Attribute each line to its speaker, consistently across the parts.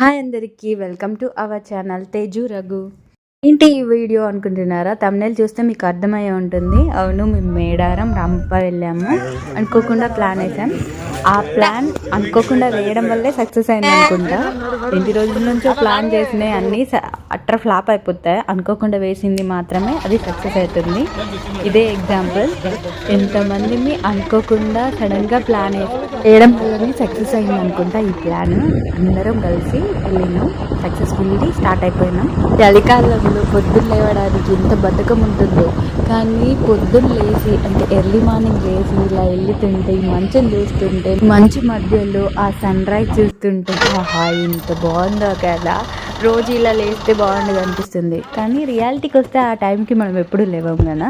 Speaker 1: Hi అందరికీ welcome to our channel Teju Raghu. ఏంటి ఈ వీడియో అనుకుంటున్నారా? తమిళ చూస్తే మీకు అర్థమయ్యే ఉంటుంది. అవును మేము మేడారం రంప వెళ్ళాము. అనుకోకుండా ప్లాన్ వేసాం. ఆ ప్లాన్ అనుకోకుండా వేయడం వల్లే సక్సెస్ అయింది అనుకుంటా. ఎన్ని రోజుల నుంచో ప్లాన్ చేసినవి అన్నీ అట్ర ఫ్లాప్ అయిపోతాయి. అనుకోకుండా వేసింది మాత్రమే అది సక్సెస్ అవుతుంది. ఇదే ఎగ్జాంపుల్ ఎంతమందిని అనుకోకుండా సడన్గా ప్లాన్ వేయడం వల్లనే సక్సెస్ అయింది అనుకుంటా ఈ ప్లాన్ అందరం కలిసి వెళ్ళినాం. సక్సెస్ఫుల్లీ స్టార్ట్ అయిపోయినాం. చలికాలంలో పొద్దున్న లేవడానికి ఎంత బద్ధకం ఉంటుందో. కానీ పొద్దున్న లేచి అంటే ఎర్లీ మార్నింగ్ లేచి ఇలా వెళ్తుంటే ఈ మంచం చూస్తుంటే మంచు మధ్యలో ఆ సన్ రైజ్ చూస్తుంటే ఆహా ఇంత బాగుందో కదా? రోజు ఇలా లేస్తే బాగుండదు అనిపిస్తుంది. కానీ రియాలిటీకి వస్తే ఆ టైంకి మనం ఎప్పుడు లేవం కదా?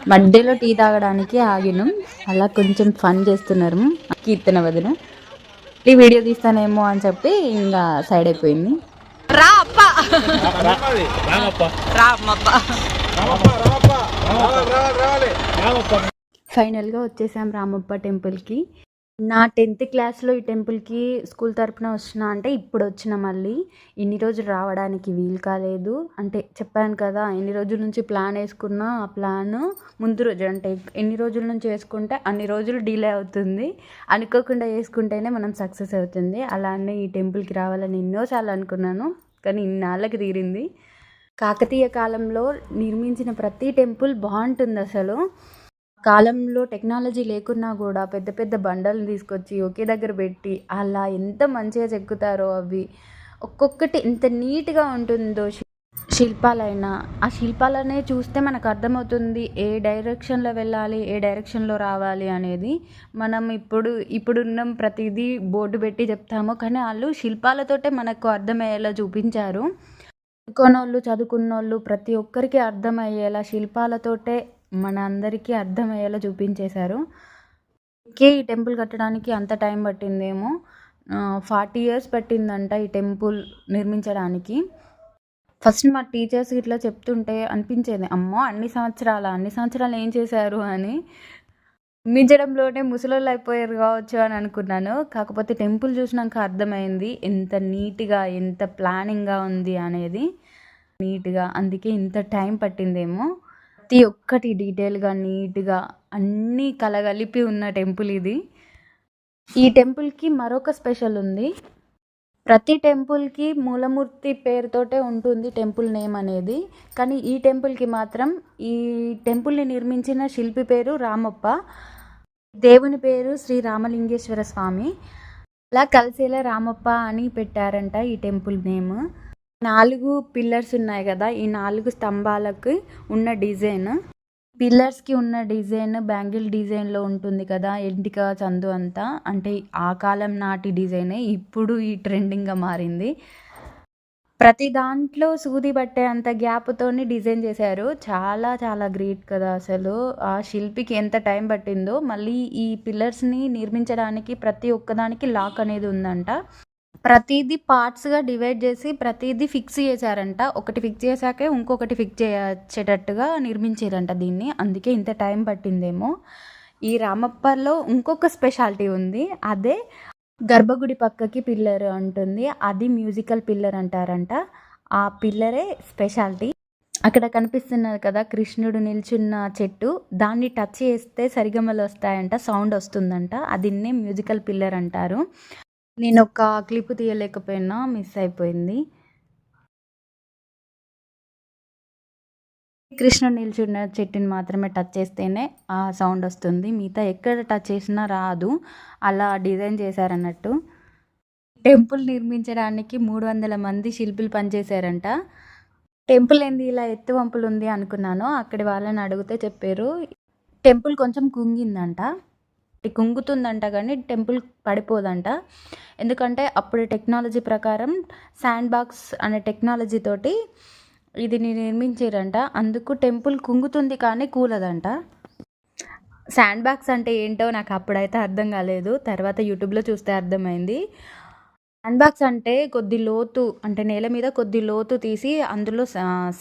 Speaker 1: మధ్యలో టీ తాగడానికి ఆగినాం. అలా కొంచెం ఫన్ చేస్తున్నారు కీర్తన వదిన. ఈ వీడియో తీస్తానేమో అని చెప్పి ఇంకా సైడ్ అయిపోయింది.
Speaker 2: రా అప్ప. రా
Speaker 1: ఫైనల్గా వచ్చేసాం రామప్ప టెంపుల్కి. నా టెన్త్ క్లాస్లో ఈ టెంపుల్కి స్కూల్ తరపున వచ్చిన అంటే ఇప్పుడు వచ్చిన మళ్ళీ. ఇన్ని రోజులు రావడానికి వీలు కాలేదు. అంటే చెప్పాను కదా ఎన్ని రోజుల నుంచి ప్లాన్ వేసుకున్నా ఆ ప్లాన్ ముందు రోజు అంటే ఎన్ని రోజుల నుంచి వేసుకుంటే అన్ని రోజులు డిలే అవుతుంది. అనుకోకుండా వేసుకుంటేనే మనం సక్సెస్ అవుతుంది. అలానే ఈ టెంపుల్కి రావాలని ఎన్నోసార్లు అనుకున్నాను కానీ ఇన్నాళ్ళకి తీరింది. కాకతీయ కాలంలో నిర్మించిన ప్రతి టెంపుల్ బాగుంటుంది అసలు. కాలంలో టెక్నాలజీ లేకున్నా కూడా పెద్ద పెద్ద బండలు తీసుకొచ్చి ఒకే దగ్గర పెట్టి అలా ఎంత మంచిగా చెక్కుతారో అవి. ఒక్కొక్కటి ఎంత నీట్గా ఉంటుందో శిల్పాలైనా. ఆ శిల్పాలనే చూస్తే మనకు అర్థమవుతుంది ఏ డైరెక్షన్లో వెళ్ళాలి ఏ డైరెక్షన్లో రావాలి అనేది. మనం ఇప్పుడు ఇప్పుడున్న ప్రతిదీ బోర్డు పెట్టి చెప్తాము కానీ వాళ్ళు శిల్పాలతోటే మనకు అర్థమయ్యేలా చూపించారు. చదువుకొనో వాళ్ళు చదువుకున్న వాళ్ళు ప్రతి ఒక్కరికి అర్థమయ్యేలా శిల్పాలతోటే మన అందరికీ అర్థమయ్యేలా చూపించేశారు. ఇంకే ఈ టెంపుల్ కట్టడానికి అంత టైం పట్టిందేమో. ఫార్టీ ఇయర్స్ పట్టిందంట ఈ టెంపుల్ నిర్మించడానికి. ఫస్ట్ మా టీచర్స్ ఇట్లా చెప్తుంటే అనిపించేది అమ్మో అన్ని సంవత్సరాల? అన్ని సంవత్సరాలు ఏం చేశారు? అని. మించడంలోనే ముసలోళ్ళు అయిపోయారు కావచ్చు అని అనుకున్నాను. కాకపోతే టెంపుల్ చూసినాక అర్థమైంది ఎంత నీట్గా ఎంత ప్లానింగ్గా ఉంది అనేది. నీట్గా అందుకే ఇంత టైం పట్టిందేమో. ప్రతి ఒక్కటి డీటెయిల్గా నీట్గా అన్నీ కలగలిపి ఉన్న టెంపుల్ ఇది. ఈ టెంపుల్కి మరొక స్పెషల్ ఉంది. ప్రతి టెంపుల్కి మూలమూర్తి పేరుతోటే ఉంటుంది టెంపుల్ నేమ్ అనేది. కానీ ఈ టెంపుల్కి మాత్రం ఈ టెంపుల్ని నిర్మించిన శిల్పి పేరు రామప్ప. దేవుని పేరు శ్రీ రామలింగేశ్వర స్వామి. అలా కలిసేలా రామప్ప అని పెట్టారంట ఈ టెంపుల్ నేమ్. నాలుగు పిల్లర్స్ ఉన్నాయి కదా ఈ నాలుగు స్తంభాలకు ఉన్న డిజైన్ పిల్లర్స్కి ఉన్న డిజైన్ బ్యాంగిల్ డిజైన్లో ఉంటుంది కదా ఎంటిక చందు అంతా. అంటే ఆ కాలం నాటి డిజైనే ఇప్పుడు ఈ ట్రెండింగ్గా మారింది. ప్రతి దాంట్లో సూది పట్టే అంత గ్యాప్తోని డిజైన్ చేశారు. చాలా చాలా గ్రేట్ కదా అసలు. ఆ శిల్పికి ఎంత టైం పట్టిందో మళ్ళీ ఈ పిల్లర్స్ని నిర్మించడానికి ప్రతి ఒక్కదానికి లాక్ అనేది ఉందంట. ప్రతిదీ పార్ట్స్గా డివైడ్ చేసి ప్రతిదీ ఫిక్స్ చేశారంట. ఒకటి ఫిక్స్ చేశాకే ఇంకొకటి ఫిక్స్ చేయచ్చేటట్టుగా నిర్మించారంట దీన్ని. అందుకే ఇంత టైం పట్టిందేమో. ఈ రామప్పలో ఇంకొక స్పెషాలిటీ ఉంది. అదే గర్భగుడి పక్కకి పిల్లర్ ఉంటుంది అది మ్యూజికల్ పిల్లర్ అంటారంట. ఆ పిల్లరే స్పెషాలిటీ. అక్కడ కనిపిస్తున్నారు కదా కృష్ణుడు నిల్చున్న చెట్టు. దాన్ని టచ్ చేస్తే సరిగమలు వస్తాయంట సౌండ్ వస్తుందంట. అదిన్నే మ్యూజికల్ పిల్లర్ అంటారు. నేను ఒక క్లిప్ తీయలేకపోయినా మిస్ అయిపోయింది. కృష్ణుడు నిల్చున్న చెట్టుని మాత్రమే టచ్ చేస్తేనే ఆ సౌండ్ వస్తుంది. మిగతా ఎక్కడ టచ్ చేసినా రాదు. అలా డిజైన్ చేశారన్నట్టు. టెంపుల్ నిర్మించడానికి మూడు వందల మంది శిల్పులు పనిచేశారంట. టెంపుల్ ఏంది? ఇలా ఎత్తు వంపులు ఉంది అనుకున్నాను. అక్కడి వాళ్ళని అడిగితే చెప్పారు. టెంపుల్ కొంచెం కుంగిందంట. కుంగుతుందంట కానీ టెంపుల్ పడిపోదంట. ఎందుకంటే అప్పుడు టెక్నాలజీ ప్రకారం శాండ్ బాక్స్ అనే టెక్నాలజీ తోటి ఇది నిర్మించారంట. అందుకు టెంపుల్ కుంగుతుంది కానీ కూలదంట. శాండ్ బాక్స్ అంటే ఏంటో నాకు అప్పుడైతే అర్థం కాలేదు. తర్వాత యూట్యూబ్లో చూస్తే అర్థమైంది. శాండ్ బాక్స్ అంటే కొద్ది లోతు అంటే నేల మీద కొద్ది లోతు తీసి అందులో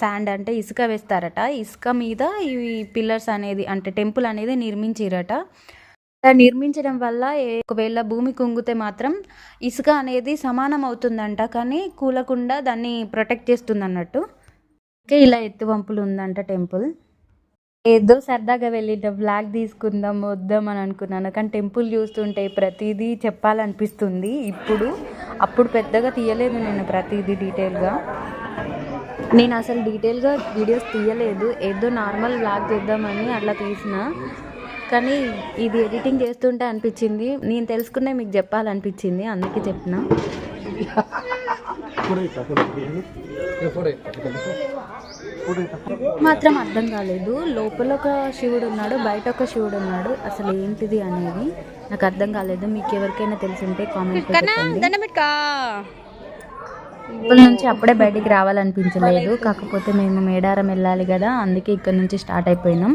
Speaker 1: శాండ్ అంటే ఇసుక వేస్తారట. ఇసుక మీద ఈ పిల్లర్స్ అనేది అంటే టెంపుల్ అనేది నిర్మించారట. నిర్మించడం వల్ల ఒకవేళ భూమి కుంగితే మాత్రం ఇసుక అనేది సమానం అవుతుందంట కానీ కూలకుండా దాన్ని ప్రొటెక్ట్ చేస్తుంది అన్నట్టు ఓకే ఇలా ఎత్తు వంపులు ఉందంట టెంపుల్. ఏదో సరదాగా వెళ్ళిన బ్లాగ్ తీసుకుందాం వద్దాం అని అనుకున్నాను. కానీ టెంపుల్ చూస్తుంటే ప్రతిదీ చెప్పాలనిపిస్తుంది. ఇప్పుడు అప్పుడు పెద్దగా తీయలేదు నేను ప్రతిదీ డీటెయిల్గా. నేను అసలు డీటెయిల్గా వీడియోస్ తీయలేదు. ఏదో నార్మల్ బ్లాగ్ చేద్దామని అట్లా తీసిన. కానీ ఇది ఎడిటింగ్ చేస్తుంటే అనిపించింది. నేను తెలుసుకునే మీకు చెప్పాలనిపించింది. అందుకే చెప్పిన. మాత్రం అర్థం కాలేదు. లోపల ఒక శివుడు ఉన్నాడు బయట ఒక శివుడు ఉన్నాడు. అసలు ఏంటిది అనేది నాకు అర్థం కాలేదు. మీకు ఎవరికైనా తెలిసింటే కామెంట్ లోపల నుంచి అప్పుడే బయటికి రావాలనిపించలేదు. కాకపోతే మేము మేడారం వెళ్ళాలి కదా అందుకే ఇక్కడ నుంచి స్టార్ట్ అయిపోయినాం.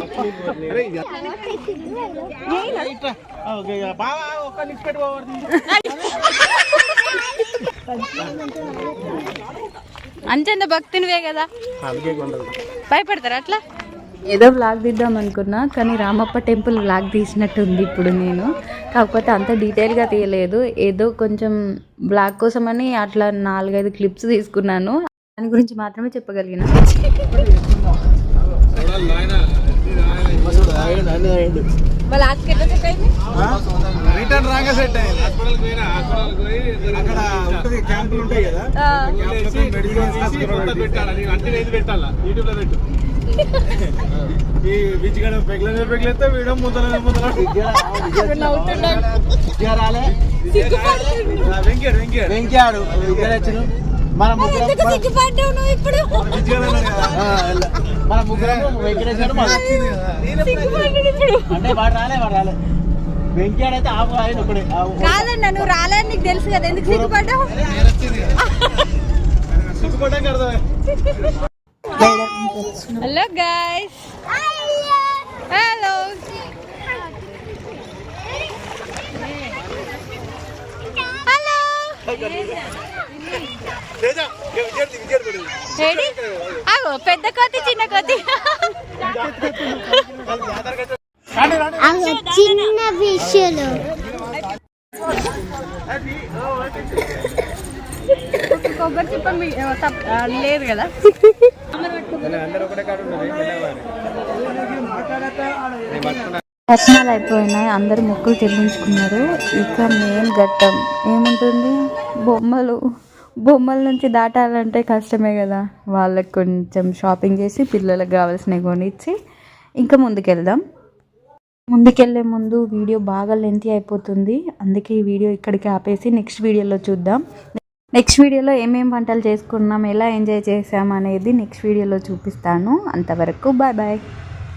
Speaker 2: అంచెంత భక్తునివే కదా? భయపడతారా అట్లా?
Speaker 1: ఏదో వ్లాగ్ తీద్దాం అనుకున్నా కానీ రామప్ప టెంపుల్ వ్లాగ్ తీసినట్టు ఉంది ఇప్పుడు నేను. కాకపోతే అంత డీటెయిల్గా తీయలేదు. ఏదో కొంచెం బ్లాగ్ కోసమని అట్లా నాలుగైదు క్లిప్స్ తీసుకున్నాను. దాని గురించి మాత్రమే చెప్పగలిగిన.
Speaker 3: రిటర్న్ రాగా సెట్ అక్కడ ఉంటది క్యాంపులు ఉంటాయి కదా. ఈ బీచ్ గడ పెగ్లనే పెగ్లెత్తే వీడియో ముద్దలనే ముద్దల వెంకయ్య వెంకయ్య.
Speaker 4: వెంకాడు ఇద్దరు వచ్చారు మన ముగ్గురం మన ముగ్గురం వెంకటేశ్వర అంటే వాడు రాలే వాడు రాలే. వెంకయ్య అయితే ఆపు ఆయన ఒకడే.
Speaker 2: నువ్వు రాలేని నీకు తెలుసు కదా ఎందుకు సిగ్గుపడ్డావు?
Speaker 3: అర్థమే
Speaker 2: hello guys hello hello AD ఆగో పెద్ద కోతి చిన్న కోతి
Speaker 5: చిన్న ఫిష్లు
Speaker 2: కొబ్బరి చిప్ప మీ- తప్ప- ఆ,
Speaker 1: దర్శనాలు అయిపోయినాయి అందరు మొక్కులు చెల్లించుకున్నారు ఇక మెయిన్ ఘట్టం ఏముంటుంది? బొమ్మలు. బొమ్మల నుంచి దాటాలంటే కష్టమే కదా. వాళ్ళకి కొంచెం షాపింగ్ చేసి పిల్లలకు కావాల్సినవి కొనిచ్చి ఇంకా ముందుకెళ్దాం. ముందుకెళ్ళే ముందు వీడియో బాగా లెంతీ అయిపోతుంది. అందుకే ఈ వీడియో ఇక్కడికి ఆపేసి నెక్స్ట్ వీడియోలో చూద్దాం. నెక్స్ట్ వీడియోలో ఏమేమి వంటలు చేసుకున్నాం ఎలా ఎంజాయ్ చేసాం అనేది నెక్స్ట్ వీడియోలో చూపిస్తాను. అంతవరకు బాయ్ బాయ్